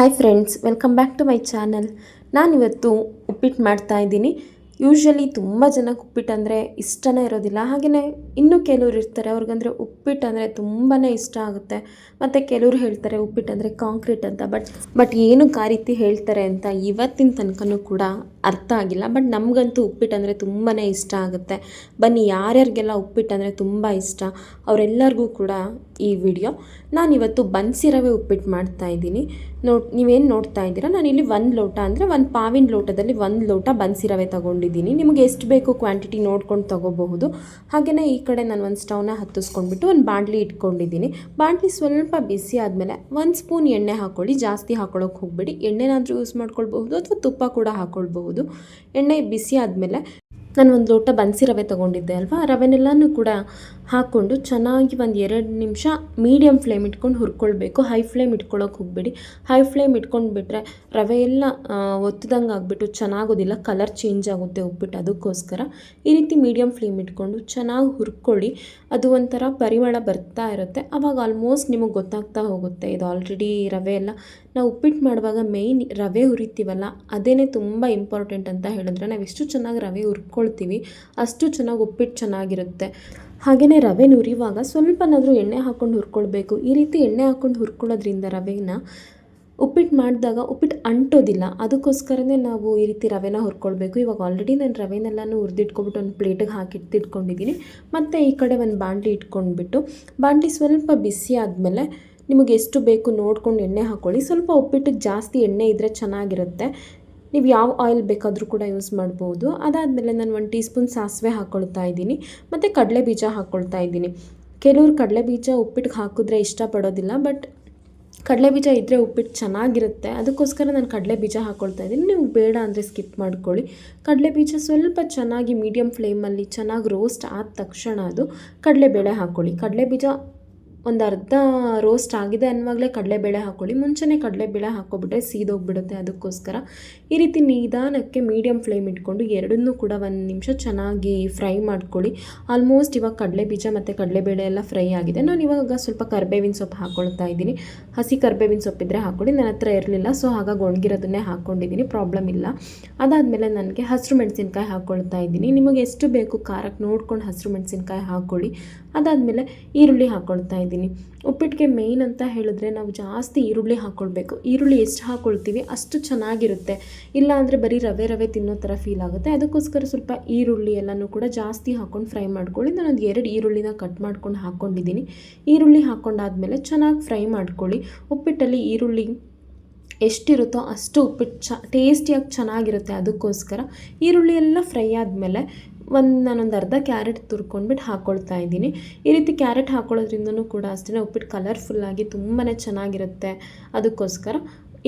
Hi friends welcome back to my channel ನಾನಿವತ್ತು ಉಪ್ಪಿಟ್ಟು ಮಾಡ್ತಾ ಇದ್ದೀನಿ. ಯೂಶ್ವಲಿ ತುಂಬ ಜನಕ್ಕೆ ಉಪ್ಪಿಟ್ಟು ಅಂದರೆ ಇಷ್ಟನೇ ಇರೋದಿಲ್ಲ. ಹಾಗೆಯೇ ಇನ್ನೂ ಕೆಲವ್ರು ಇರ್ತಾರೆ, ಅವ್ರಿಗಂದರೆ ಉಪ್ಪಿಟ್ಟು ಅಂದರೆ ತುಂಬಾ ಇಷ್ಟ ಆಗುತ್ತೆ. ಮತ್ತು ಕೆಲವ್ರು ಹೇಳ್ತಾರೆ ಉಪ್ಪಿಟ್ಟು ಅಂದರೆ ಕಾಂಕ್ರೀಟ್ ಅಂತ. ಬಟ್ ಬಟ್ ಏನಕ್ಕೆ ಆ ರೀತಿ ಹೇಳ್ತಾರೆ ಅಂತ ಇವತ್ತಿನ ತನಕನೂ ಕೂಡ ಅರ್ಥ ಆಗಿಲ್ಲ. ಬಟ್ ನಮಗಂತೂ ಉಪ್ಪಿಟ್ಟು ಅಂದರೆ ತುಂಬಾ ಇಷ್ಟ ಆಗುತ್ತೆ. ಬನ್ನಿ, ಯಾರ್ಯಾರಿಗೆಲ್ಲ ಉಪ್ಪಿಟ್ಟು ಅಂದರೆ ತುಂಬ ಇಷ್ಟ ಅವರೆಲ್ಲರಿಗೂ ಕೂಡ ಈ ವಿಡಿಯೋ. ನಾನಿವತ್ತು ಬನ್ಸಿ ರವೆ ಉಪ್ಪಿಟ್ಟು ಮಾಡ್ತಾ ನೋಡ್, ನೀವೇನು ನೋಡ್ತಾ ಇದ್ದೀರಾ? ಇಲ್ಲಿ ಒಂದು ಲೋಟ ಅಂದರೆ ಒಂದು ಪಾವಿನ ಲೋಟದಲ್ಲಿ ಒಂದು ಲೋಟ ಬನ್ಸಿ ರವೆ ತೊಗೊಂಡಿದ್ದೀನಿ. ನಿಮಗೆ ಎಷ್ಟು ಬೇಕು ಕ್ವಾಂಟಿಟಿ ನೋಡ್ಕೊಂಡು ತೊಗೋಬಹುದು. ಹಾಗೆಯೇ ಈ ಕಡೆ ನಾನು ಒಂದು ಸ್ಟವ್ನ ಹತ್ತಿಸ್ಕೊಂಡ್ಬಿಟ್ಟು ಒಂದು ಬಾಣಲಿ ಇಟ್ಕೊಂಡಿದ್ದೀನಿ. ಬಾಣಲಿ ಸ್ವಲ್ಪ ಬಿಸಿ ಆದಮೇಲೆ ಒಂದು ಸ್ಪೂನ್ ಎಣ್ಣೆ ಹಾಕ್ಕೊಳ್ಳಿ ಜಾಸ್ತಿ ಹಾಕೊಳ್ಳೋಕೆ ಹೋಗಬೇಡಿ. ಎಣ್ಣೆನಾದರೂ ಯೂಸ್ ಮಾಡ್ಕೊಳ್ಬಹುದು ಅಥವಾ ತುಪ್ಪ ಕೂಡ ಹಾಕ್ಕೊಳ್ಬಹುದು ಎಣ್ಣೆ ಬಿಸಿ ಆದಮೇಲೆ ನಾನು ಒಂದು ಲೋಟ ಬನ್ಸಿ ರವೆ ತೊಗೊಂಡಿದ್ದೆ ಅಲ್ವಾ? ರವೆನೆಲ್ಲನೂ ಕೂಡ ಹಾಕ್ಕೊಂಡು ಚೆನ್ನಾಗಿ ಒಂದು ಎರಡು ನಿಮಿಷ ಮೀಡಿಯಮ್ ಫ್ಲೇಮ್ ಇಟ್ಕೊಂಡು ಹುರ್ಕೊಳ್ಬೇಕು. ಹೈ ಫ್ಲೇಮ್ ಇಟ್ಕೊಳ್ಳೋಕೆ ಹೋಗಬೇಡಿ. ಹೈ ಫ್ಲೇಮ್ ಇಟ್ಕೊಂಡು ಬಿಟ್ಟರೆ ರವೆ ಎಲ್ಲ ಒತ್ತದಂಗೆ ಆಗಿಬಿಟ್ಟು ಚೆನ್ನಾಗೋದಿಲ್ಲ. ಕಲರ್ ಚೇಂಜ್ ಆಗುತ್ತೆ ಉಪ್ಪಿಟ್ಟು ಅದಕ್ಕೋಸ್ಕರ. ಈ ರೀತಿ ಮೀಡಿಯಮ್ ಫ್ಲೇಮ್ ಇಟ್ಕೊಂಡು ಚೆನ್ನಾಗಿ ಹುರ್ಕೊಳ್ಳಿ. ಅದು ಒಂಥರ ಪರಿಮಳ ಬರ್ತಾ ಇರುತ್ತೆ. ಆವಾಗ ಆಲ್ಮೋಸ್ಟ್ ನಿಮಗೆ ಗೊತ್ತಾಗ್ತಾ ಹೋಗುತ್ತೆ. ಇದು ಆಲ್ರೆಡಿ ರವೆ ಎಲ್ಲ. ನಾವು ಉಪ್ಪಿಟ್ಟು ಮಾಡುವಾಗ ಮೇಯ್ನ್ ರವೆ ಹುರಿತೀವಲ್ಲ ಅದೇ ತುಂಬ ಇಂಪಾರ್ಟೆಂಟ್ ಅಂತ ಹೇಳಿದ್ರೆ ನಾವು ಎಷ್ಟು ಚೆನ್ನಾಗಿ ರವೆ ಹುರ್ಕೊಳ್ತೀವಿ ಅಷ್ಟು ಚೆನ್ನಾಗಿ ಉಪ್ಪಿಟ್ಟು ಚೆನ್ನಾಗಿರುತ್ತೆ. ಹಾಗೆಯೇ ರವೆ ನುರಿಯುವಾಗ ಸ್ವಲ್ಪನಾದರೂ ಎಣ್ಣೆ ಹಾಕ್ಕೊಂಡು ಹುರ್ಕೊಳ್ಬೇಕು. ಈ ರೀತಿ ಎಣ್ಣೆ ಹಾಕ್ಕೊಂಡು ಹುರ್ಕೊಳ್ಳೋದ್ರಿಂದ ರವೆನ ಉಪ್ಪಿಟ್ಟು ಮಾಡಿದಾಗ ಉಪ್ಪಿಟ್ಟು ಅಂಟೋದಿಲ್ಲ. ಅದಕ್ಕೋಸ್ಕರನೇ ನಾವು ಈ ರೀತಿ ರವೆನ ಹುರ್ಕೊಳ್ಬೇಕು. ಇವಾಗ ಆಲ್ರೆಡಿ ನಾನು ರವೆನೆಲ್ಲನೂ ಹುರಿದಿಟ್ಕೊಬಿಟ್ಟು ಒಂದು ಪ್ಲೇಟಿಗೆ ಹಾಕಿ ಮತ್ತು ಈ ಕಡೆ ಒಂದು ಬಾಂಡ್ಲಿ ಇಟ್ಕೊಂಡ್ಬಿಟ್ಟು, ಬಾಂಡ್ಲಿ ಸ್ವಲ್ಪ ಬಿಸಿ ಆದಮೇಲೆ ನಿಮಗೆ ಎಷ್ಟು ಬೇಕು ನೋಡ್ಕೊಂಡು ಎಣ್ಣೆ ಹಾಕ್ಕೊಳ್ಳಿ ಸ್ವಲ್ಪ ಉಪ್ಪಿಟ್ಟಿಗೆ ಜಾಸ್ತಿ ಎಣ್ಣೆ ಇದ್ದರೆ ಚೆನ್ನಾಗಿರುತ್ತೆ. ನೀವು ಯಾವ ಆಯಿಲ್ ಬೇಕಾದರೂ ಕೂಡ ಯೂಸ್ ಮಾಡ್ಬೋದು. ಅದಾದಮೇಲೆ ನಾನು ಒಂದು ಟೀ ಸ್ಪೂನ್ ಸಾಸಿವೆ ಹಾಕ್ಕೊಳ್ತಾ ಇದ್ದೀನಿ. ಮತ್ತು ಕಡಲೆ ಬೀಜ ಹಾಕ್ಕೊಳ್ತಾ ಇದ್ದೀನಿ. ಕೆಲವ್ರು ಕಡಲೆ ಬೀಜ ಉಪ್ಪಿಟ್ಟು ಹಾಕಿದ್ರೆ ಇಷ್ಟಪಡೋದಿಲ್ಲ ಬಟ್ ಕಡಲೆ ಬೀಜ ಇದ್ದರೆ ಉಪ್ಪಿಟ್ಟು ಚೆನ್ನಾಗಿರುತ್ತೆ. ಅದಕ್ಕೋಸ್ಕರ ನಾನು ಕಡಲೆ ಬೀಜ ಹಾಕ್ಕೊಳ್ತಾ ಇದ್ದೀನಿ. ನೀವು ಬೇಡ ಅಂದರೆ ಸ್ಕಿಪ್ ಮಾಡ್ಕೊಳ್ಳಿ. ಕಡಲೆ ಬೀಜ ಸ್ವಲ್ಪ ಚೆನ್ನಾಗಿ ಮೀಡಿಯಮ್ ಫ್ಲೇಮಲ್ಲಿ ಚೆನ್ನಾಗಿ ರೋಸ್ಟ್ ಆದ ತಕ್ಷಣ ಅದು ಕಡಲೆಬೇಳೆ ಹಾಕ್ಕೊಳ್ಳಿ ಕಡಲೆ ಬೀಜ ಒಂದು ಅರ್ಧ ರೋಸ್ಟ್ ಆಗಿದೆ ಅನ್ನುವಾಗಲೇ ಕಡಲೆಬೇಳೆ ಹಾಕ್ಕೊಳ್ಳಿ ಮುಂಚೆನೇ ಕಡಲೆಬೇಳೆ ಹಾಕ್ಕೊಬಿಟ್ರೆ ಸೀದೋಗ್ಬಿಡುತ್ತೆ ಅದಕ್ಕೋಸ್ಕರ. ಈ ರೀತಿ ನಿಧಾನಕ್ಕೆ ಮೀಡಿಯಮ್ ಫ್ಲೇಮ್ ಇಟ್ಕೊಂಡು ಎರಡನ್ನೂ ಕೂಡ ಒಂದು ನಿಮಿಷ ಚೆನ್ನಾಗಿ ಫ್ರೈ ಮಾಡ್ಕೊಳ್ಳಿ. ಆಲ್ಮೋಸ್ಟ್ ಇವಾಗ ಕಡಲೆ ಬೀಜ ಮತ್ತು ಕಡಲೆಬೇಳೆ ಎಲ್ಲ ಫ್ರೈ ಆಗಿದೆ. ನಾನು ಇವಾಗ ಸ್ವಲ್ಪ ಕರ್ಬೇವಿನ ಸೊಪ್ಪು ಹಾಕ್ಕೊಳ್ತಾ ಇದ್ದೀನಿ. ಹಸಿ ಕರ್ಬೇವಿನ ಸೊಪ್ಪಿದ್ರೆ ಹಾಕ್ಕೊಳ್ಳಿ ನನ್ನ ಹತ್ರ ಇರಲಿಲ್ಲ ಸೊ ಹಾಗಾಗಿ ಒಣಗಿರೋದನ್ನೇ ಹಾಕ್ಕೊಂಡಿದ್ದೀನಿ. ಪ್ರಾಬ್ಲಮ್ ಇಲ್ಲ. ಅದಾದಮೇಲೆ ನನಗೆ ಹಸಿರು ಮೆಣಸಿನ್ಕಾಯಿ ಹಾಕ್ಕೊಳ್ತಾ ಇದ್ದೀನಿ. ನಿಮಗೆ ಎಷ್ಟು ಬೇಕು ಖಾರಕ್ಕೆ ನೋಡ್ಕೊಂಡು ಹಸಿರು ಮೆಣಸಿನ್ಕಾಯಿ ಹಾಕ್ಕೊಳ್ಳಿ ಅದಾದಮೇಲೆ ಈರುಳ್ಳಿ ಹಾಕ್ಕೊಳ್ತಾ ಇದ್ದೀನಿ. ಉಪ್ಪಿಟ್ಟಿಗೆ ಮೇಯ್ನ್ ಅಂತ ಹೇಳಿದ್ರೆ ನಾವು ಜಾಸ್ತಿ ಈರುಳ್ಳಿ ಹಾಕ್ಕೊಳ್ಬೇಕು ಈರುಳ್ಳಿ ಎಷ್ಟು ಹಾಕ್ಕೊಳ್ತೀವಿ ಅಷ್ಟು ಚೆನ್ನಾಗಿರುತ್ತೆ. ಇಲ್ಲ ಅಂದರೆ ಬರೀ ರವೆ ರವೆ ತಿನ್ನೋ ಥರ ಫೀಲ್ ಆಗುತ್ತೆ. ಅದಕ್ಕೋಸ್ಕರ ಸ್ವಲ್ಪ ಈರುಳ್ಳಿ ಎಲ್ಲನೂ ಕೂಡ ಜಾಸ್ತಿ ಹಾಕ್ಕೊಂಡು ಫ್ರೈ ಮಾಡ್ಕೊಳ್ಳಿ. ನಾನೊಂದು ಎರಡು ಈರುಳ್ಳಿನ ಕಟ್ ಮಾಡ್ಕೊಂಡು ಹಾಕ್ಕೊಂಡಿದ್ದೀನಿ ಈರುಳ್ಳಿ ಹಾಕ್ಕೊಂಡಾದಮೇಲೆ ಚೆನ್ನಾಗಿ ಫ್ರೈ ಮಾಡ್ಕೊಳ್ಳಿ. ಉಪ್ಪಿಟ್ಟಲ್ಲಿ ಈರುಳ್ಳಿ ಎಷ್ಟಿರುತ್ತೋ ಅಷ್ಟು ಉಪ್ಪಿಟ್ಟು ಚ ಟೇಸ್ಟಿಯಾಗಿ ಚೆನ್ನಾಗಿರುತ್ತೆ ಅದಕ್ಕೋಸ್ಕರ. ಈರುಳ್ಳಿ ಎಲ್ಲ ಫ್ರೈ ಆದಮೇಲೆ ಒಂದು ನಾನೊಂದು ಅರ್ಧ ಕ್ಯಾರೆಟ್ ತುರ್ಕೊಂಡ್ಬಿಟ್ಟು ಹಾಕ್ಕೊಳ್ತಾ ಇದ್ದೀನಿ. ಈ ರೀತಿ ಕ್ಯಾರೆಟ್ ಹಾಕ್ಕೊಳ್ಳೋದ್ರಿಂದನೂ ಕೂಡ ಅಷ್ಟೇ ಉಪ್ಪಿಟ್ಟು ಕಲರ್ಫುಲ್ಲಾಗಿ ತುಂಬಾ ಚೆನ್ನಾಗಿರುತ್ತೆ. ಅದಕ್ಕೋಸ್ಕರ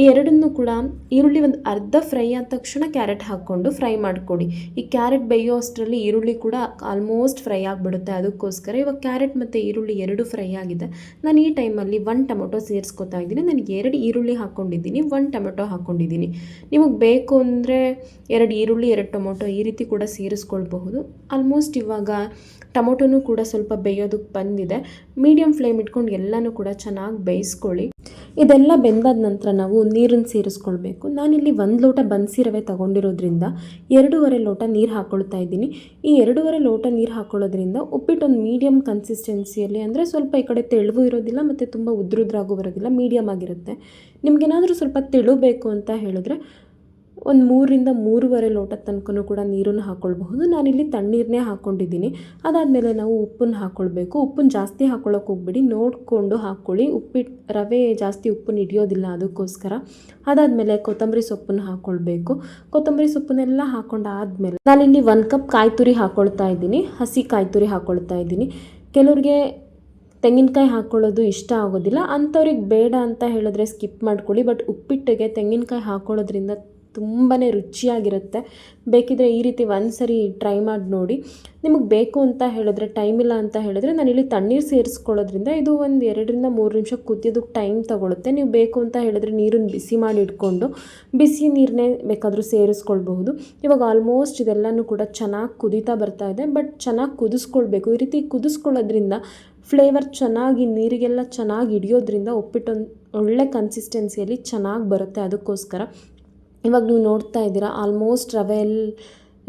ಈ ಎರಡನ್ನು ಕೂಡ ಈರುಳ್ಳಿ ಒಂದು ಅರ್ಧ ಫ್ರೈ ಆದ ತಕ್ಷಣ ಕ್ಯಾರೆಟ್ ಹಾಕ್ಕೊಂಡು ಫ್ರೈ ಮಾಡಿಕೊಡಿ. ಈ ಕ್ಯಾರೆಟ್ ಬೇಯೋ ಅಷ್ಟರಲ್ಲಿ ಈರುಳ್ಳಿ ಕೂಡ ಆಲ್ಮೋಸ್ಟ್ ಫ್ರೈ ಆಗಿಬಿಡುತ್ತೆ. ಅದಕ್ಕೋಸ್ಕರ ಇವಾಗ ಕ್ಯಾರೆಟ್ ಮತ್ತು ಈರುಳ್ಳಿ ಎರಡು ಫ್ರೈ ಆಗಿದೆ. ನಾನು ಈ ಟೈಮಲ್ಲಿ ಒನ್ ಟೊಮೊಟೊ ಸೇರಿಸ್ಕೊತಾ ಇದ್ದೀನಿ. ನನಗೆ ಎರಡು ಈರುಳ್ಳಿ ಹಾಕ್ಕೊಂಡಿದ್ದೀನಿ. ಒನ್ ಟೊಮೊಟೊ ಹಾಕ್ಕೊಂಡಿದ್ದೀನಿ. ನಿಮಗೆ ಬೇಕು ಅಂದರೆ ಎರಡು ಈರುಳ್ಳಿ, ಎರಡು ಟೊಮೊಟೊ ಈ ರೀತಿ ಕೂಡ ಸೇರಿಸ್ಕೊಳ್ಬಹುದು. ಆಲ್ಮೋಸ್ಟ್ ಇವಾಗ ಟೊಮೊಟೊನೂ ಕೂಡ ಸ್ವಲ್ಪ ಬೇಯೋದಕ್ಕೆ ಬಂದಿದೆ. ಮೀಡಿಯಮ್ ಫ್ಲೇಮ್ ಇಟ್ಕೊಂಡು ಎಲ್ಲನೂ ಕೂಡ ಚೆನ್ನಾಗಿ ಬೇಯಿಸ್ಕೊಳ್ಳಿ. ಇದೆಲ್ಲ ಬೆಂದಾದ ನಂತರ ನಾವು ನೀರನ್ನು ಸೇರಿಸ್ಕೊಳ್ಬೇಕು. ನಾನಿಲ್ಲಿ ಒಂದು ಲೋಟ ಬನ್ಸಿ ರವೆ ತಗೊಂಡಿರೋದ್ರಿಂದ ಎರಡೂವರೆ ಲೋಟ ನೀರು ಹಾಕ್ಕೊಳ್ತಾ ಇದ್ದೀನಿ. ಈ ಎರಡೂವರೆ ಲೋಟ ನೀರು ಹಾಕ್ಕೊಳ್ಳೋದ್ರಿಂದ ಉಪ್ಪಿಟ್ಟು ಒಂದು ಮೀಡಿಯಮ್ ಕನ್ಸಿಸ್ಟೆನ್ಸಿಯಲ್ಲಿ ಅಂದರೆ ಸ್ವಲ್ಪ ಈ ಕಡೆ ತೆಳುವು ಇರೋದಿಲ್ಲ ಮತ್ತು ತುಂಬ ಉದ್ರುದ್ರಾಗೂ ಬರೋದಿಲ್ಲ ಮೀಡಿಯಮ್ ಆಗಿರುತ್ತೆ. ನಿಮಗೇನಾದರೂ ಸ್ವಲ್ಪ ತೆಳು ಬೇಕು ಅಂತ ಹೇಳಿದ್ರೆ ಒಂದು ಮೂರರಿಂದ ಮೂರುವರೆ ಲೋಟ ತನಕನೂ ಕೂಡ ನೀರನ್ನು ಹಾಕ್ಕೊಳ್ಬಹುದು ನಾನಿಲ್ಲಿ ತಣ್ಣೀರನ್ನೇ ಹಾಕ್ಕೊಂಡಿದ್ದೀನಿ ಅದಾದಮೇಲೆ ನಾವು ಉಪ್ಪನ್ನು ಹಾಕ್ಕೊಳ್ಬೇಕು ಉಪ್ಪನ್ನು ಜಾಸ್ತಿ ಹಾಕ್ಕೊಳ್ಳೋಕೆ ಹೋಗ್ಬಿಡಿ. ನೋಡಿಕೊಂಡು ಹಾಕ್ಕೊಳ್ಳಿ ಉಪ್ಪಿಟ್ಟು ರವೆ ಜಾಸ್ತಿ ಉಪ್ಪನ್ನು ಹಿಡಿಯೋದಿಲ್ಲ ಅದಕ್ಕೋಸ್ಕರ. ಅದಾದಮೇಲೆ ಕೊತ್ತಂಬರಿ ಸೊಪ್ಪನ್ನು ಹಾಕ್ಕೊಳ್ಬೇಕು ಕೊತ್ತಂಬರಿ ಸೊಪ್ಪನ್ನೆಲ್ಲ ಹಾಕ್ಕೊಂಡಾದ್ಮೇಲೆ ನಾನಿಲ್ಲಿ ಒಂದು ಕಪ್ ಕಾಯಿ ತುರಿ ಹಾಕ್ಕೊಳ್ತಾ ಇದ್ದೀನಿ. ಹಸಿ ಕಾಯಿ ತುರಿ ಹಾಕ್ಕೊಳ್ತಾ ಇದ್ದೀನಿ. ಕೆಲವ್ರಿಗೆ ತೆಂಗಿನಕಾಯಿ ಹಾಕ್ಕೊಳ್ಳೋದು ಇಷ್ಟ ಆಗೋದಿಲ್ಲ. ಅಂಥವ್ರಿಗೆ ಬೇಡ ಅಂತ ಹೇಳಿದ್ರೆ ಸ್ಕಿಪ್ ಮಾಡ್ಕೊಳ್ಳಿ. ಬಟ್ ಉಪ್ಪಿಟ್ಟಿಗೆ ತೆಂಗಿನಕಾಯಿ ಹಾಕ್ಕೊಳ್ಳೋದ್ರಿಂದ ತುಂಬಾ ರುಚಿಯಾಗಿರುತ್ತೆ. ಬೇಕಿದ್ರೆ ಈ ರೀತಿ ಒಂದು ಸರಿ ಟ್ರೈ ಮಾಡಿ ನೋಡಿ. ನಿಮಗೆ ಬೇಕು ಅಂತ ಹೇಳಿದ್ರೆ, ಟೈಮ್ ಇಲ್ಲ ಅಂತ ಹೇಳಿದ್ರೆ ನಾನಿಲ್ಲಿ ತಣ್ಣೀರು ಸೇರಿಸ್ಕೊಳ್ಳೋದ್ರಿಂದ ಇದು ಒಂದು ಎರಡರಿಂದ ಮೂರು ನಿಮಿಷ ಕುದಿಯೋದಕ್ಕೆ ಟೈಮ್ ತೊಗೊಳುತ್ತೆ. ನೀವು ಬೇಕು ಅಂತ ಹೇಳಿದ್ರೆ ನೀರನ್ನು ಬಿಸಿ ಮಾಡಿ ಇಟ್ಕೊಂಡು, ಬಿಸಿ ನೀರನ್ನೇ ಬೇಕಾದರೂ ಸೇರಿಸ್ಕೊಳ್ಬಹುದು. ಇವಾಗ ಆಲ್ಮೋಸ್ಟ್ ಇದೆಲ್ಲನೂ ಕೂಡ ಚೆನ್ನಾಗಿ ಕುದೀತಾ ಬರ್ತಾ ಇದೆ. ಬಟ್ ಚೆನ್ನಾಗಿ ಕುದಿಸ್ಕೊಳ್ಬೇಕು. ಈ ರೀತಿ ಕುದಿಸ್ಕೊಳ್ಳೋದ್ರಿಂದ ಫ್ಲೇವರ್ ಚೆನ್ನಾಗಿ, ನೀರಿಗೆಲ್ಲ ಚೆನ್ನಾಗಿ ಹಿಡಿಯೋದ್ರಿಂದ ಒಪ್ಪಿಟ್ಟೊಂದು ಒಳ್ಳೆ ಕನ್ಸಿಸ್ಟೆನ್ಸಿಯಲ್ಲಿ ಚೆನ್ನಾಗಿ ಬರುತ್ತೆ. ಅದಕ್ಕೋಸ್ಕರ ಇವಾಗ ನೀವು ನೋಡ್ತಾ ಇದ್ದೀರಾ ಆಲ್ಮೋಸ್ಟ್ ರವೆ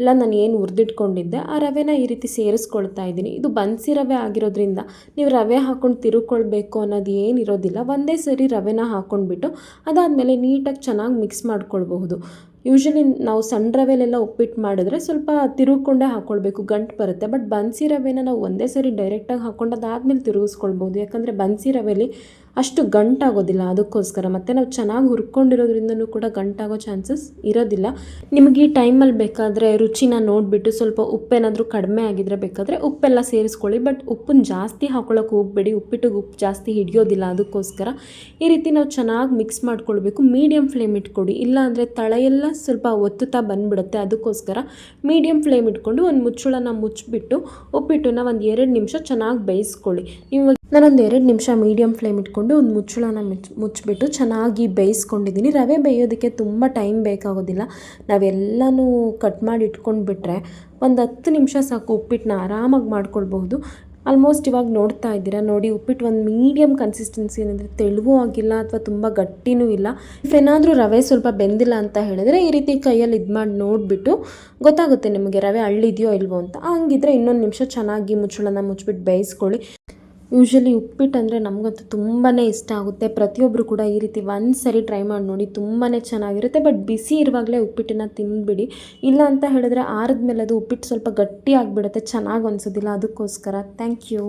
ಎಲ್ಲ ನಾನು ಏನು ಹುರಿದಿಟ್ಕೊಂಡಿದ್ದೆ, ಆ ರವೆನ ಈ ರೀತಿ ಸೇರಿಸ್ಕೊಳ್ತಾ ಇದ್ದೀನಿ. ಇದು ಬನ್ಸಿ ರವೆ ಆಗಿರೋದ್ರಿಂದ ನೀವು ರವೆ ಹಾಕ್ಕೊಂಡು ತಿರುಕೊಳ್ಬೇಕು ಅನ್ನೋದು ಏನಿರೋದಿಲ್ಲ ಒಂದೇ ಸರಿ ರವೆನ ಹಾಕ್ಕೊಂಡ್ಬಿಟ್ಟು ಅದಾದಮೇಲೆ ನೀಟಾಗಿ ಚೆನ್ನಾಗಿ ಮಿಕ್ಸ್ ಮಾಡ್ಕೊಳ್ಬಹುದು. ಯೂಶ್ವಲಿ ನಾವು ಸಣ್ಣ ರವೆಲೆಲ್ಲ ಉಪ್ಪಿಟ್ಟು ಮಾಡಿದ್ರೆ ಸ್ವಲ್ಪ ತಿರುಗಿಕೊಂಡೇ ಹಾಕ್ಕೊಳ್ಬೇಕು ಗಂಟು ಬರುತ್ತೆ. ಬಟ್ ಬನ್ಸಿ ರವೆನ ನಾವು ಒಂದೇ ಸರಿ ಡೈರೆಕ್ಟಾಗಿ ಹಾಕ್ಕೊಂಡು ಅದಾದಮೇಲೆ ತಿರುಗಿಸ್ಕೊಳ್ಬೋದು ಯಾಕಂದರೆ ಬನ್ಸಿ ರವೆಲಿ ಅಷ್ಟು ಗಂಟಾಗೋದಿಲ್ಲ ಅದಕ್ಕೋಸ್ಕರ. ಮತ್ತು ನಾವು ಚೆನ್ನಾಗಿ ಹುರ್ಕೊಂಡಿರೋದ್ರಿಂದನೂ ಕೂಡ ಗಂಟಾಗೋ ಚಾನ್ಸಸ್ ಇರೋದಿಲ್ಲ. ನಿಮಗೆ ಈ ಟೈಮಲ್ಲಿ ಬೇಕಾದರೆ ರುಚಿನ ನೋಡಿಬಿಟ್ಟು ಸ್ವಲ್ಪ ಉಪ್ಪೇನಾದರೂ ಕಡಿಮೆ ಆಗಿದ್ರೆ ಬೇಕಾದರೆ ಉಪ್ಪೆಲ್ಲ ಸೇರಿಸ್ಕೊಳ್ಳಿ. ಬಟ್ ಉಪ್ಪನ್ನ ಜಾಸ್ತಿ ಹಾಕೊಳ್ಳೋಕೆ ಹೋಗಬೇಡಿ. ಉಪ್ಪಿಟ್ಟಿಗೆ ಉಪ್ಪು ಜಾಸ್ತಿ ಹಿಡಿಯೋದಿಲ್ಲ ಅದಕ್ಕೋಸ್ಕರ. ಈ ರೀತಿ ನಾವು ಚೆನ್ನಾಗಿ ಮಿಕ್ಸ್ ಮಾಡ್ಕೊಳ್ಬೇಕು. ಮೀಡಿಯಮ್ ಫ್ಲೇಮ್ ಇಟ್ಕೊಡಿ. ಇಲ್ಲಾಂದರೆ ತಳೆಯೆಲ್ಲ ತಳ ಸ್ವಲ್ಪ ಒತ್ತುತ್ತಾ ಬಂದುಬಿಡುತ್ತೆ. ಅದಕ್ಕೋಸ್ಕರ ಮೀಡಿಯಮ್ ಫ್ಲೇಮ್ ಇಟ್ಕೊಂಡು ಒಂದು ಮುಚ್ಚಳನ ಮುಚ್ಚಿಬಿಟ್ಟು ಉಪ್ಪಿಟ್ಟನ್ನ ಒಂದು ಎರಡು ನಿಮಿಷ ಚೆನ್ನಾಗಿ ಬೇಯಿಸ್ಕೊಳ್ಳಿ. ನೀವು ನಾನೊಂದು ಎರಡು ನಿಮಿಷ ಮೀಡಿಯಮ್ ಫ್ಲೇಮ್ ಇಟ್ಕೊಂಡು ಒಂದು ಮುಚ್ಚಳನ ಮುಚ್ಚಿ, ಮುಚ್ಚಿಬಿಟ್ಟು ಚೆನ್ನಾಗಿ ಬೇಯಿಸ್ಕೊಂಡಿದ್ದೀನಿ. ರವೆ ಬೇಯೋದಕ್ಕೆ ತುಂಬ ಟೈಮ್ ಬೇಕಾಗೋದಿಲ್ಲ. ನಾವೆಲ್ಲನೂ ಕಟ್ ಮಾಡಿ ಇಟ್ಕೊಂಡ್ಬಿಟ್ರೆ ಒಂದು ಹತ್ತು ನಿಮಿಷ ಸಾಕು ಉಪ್ಪಿಟ್ಟನ್ನ ಆರಾಮಾಗಿ ಮಾಡ್ಕೊಳ್ಬಹುದು. ಆಲ್ಮೋಸ್ಟ್ ಇವಾಗ ನೋಡ್ತಾ ಇದ್ದೀರಾ? ನೋಡಿ ಉಪ್ಪಿಟ್ಟು ಒಂದು ಮೀಡಿಯಮ್ ಕನ್ಸಿಸ್ಟೆನ್ಸಿ ಏನಂದರೆ ತೆಳುವೂ ಆಗಿಲ್ಲ ಅಥವಾ ತುಂಬ ಗಟ್ಟಿನೂ ಇಲ್ಲ. ಏನಾದರೂ ರವೆ ಸ್ವಲ್ಪ ಬೆಂದಿಲ್ಲ ಅಂತ ಹೇಳಿದ್ರೆ ಈ ರೀತಿ ಕೈಯಲ್ಲಿ ಇದು ಮಾಡಿ ನೋಡಿಬಿಟ್ಟು ಗೊತ್ತಾಗುತ್ತೆ ನಿಮಗೆ ರವೆ ಅಳ್ಳಿದೆಯೋ ಇಲ್ವೋ ಅಂತ. ಹಂಗಿದ್ರೆ ಇನ್ನೊಂದು ನಿಮಿಷ ಚೆನ್ನಾಗಿ ಮುಚ್ಚಳನ ಮುಚ್ಚಿಬಿಟ್ಟು ಬೇಯಿಸ್ಕೊಳ್ಳಿ. ಯೂಶ್ವಲಿ ಉಪ್ಪಿಟ್ಟು ಅಂದರೆ ನಮಗಂತೂ ತುಂಬಾ ಇಷ್ಟ ಆಗುತ್ತೆ. ಪ್ರತಿಯೊಬ್ಬರು ಕೂಡ ಈ ರೀತಿ ಒಂದು ಸರಿ ಟ್ರೈ ಮಾಡಿ ನೋಡಿ ತುಂಬಾ ಚೆನ್ನಾಗಿರುತ್ತೆ. ಬಟ್ ಬಿಸಿ ಇರುವಾಗಲೇ ಉಪ್ಪಿಟ್ಟನ್ನ ತಿನ್ಬಿಡಿ. ಇಲ್ಲ ಅಂತ ಹೇಳಿದ್ರೆ ಆರಿದ್ಮೇಲೆ ಅದು ಉಪ್ಪಿಟ್ಟು ಸ್ವಲ್ಪ ಗಟ್ಟಿ ಆಗಿಬಿಡುತ್ತೆ. ಚೆನ್ನಾಗಿ ಅನಿಸೋದಿಲ್ಲ. ಅದಕ್ಕೋಸ್ಕರ. Thank you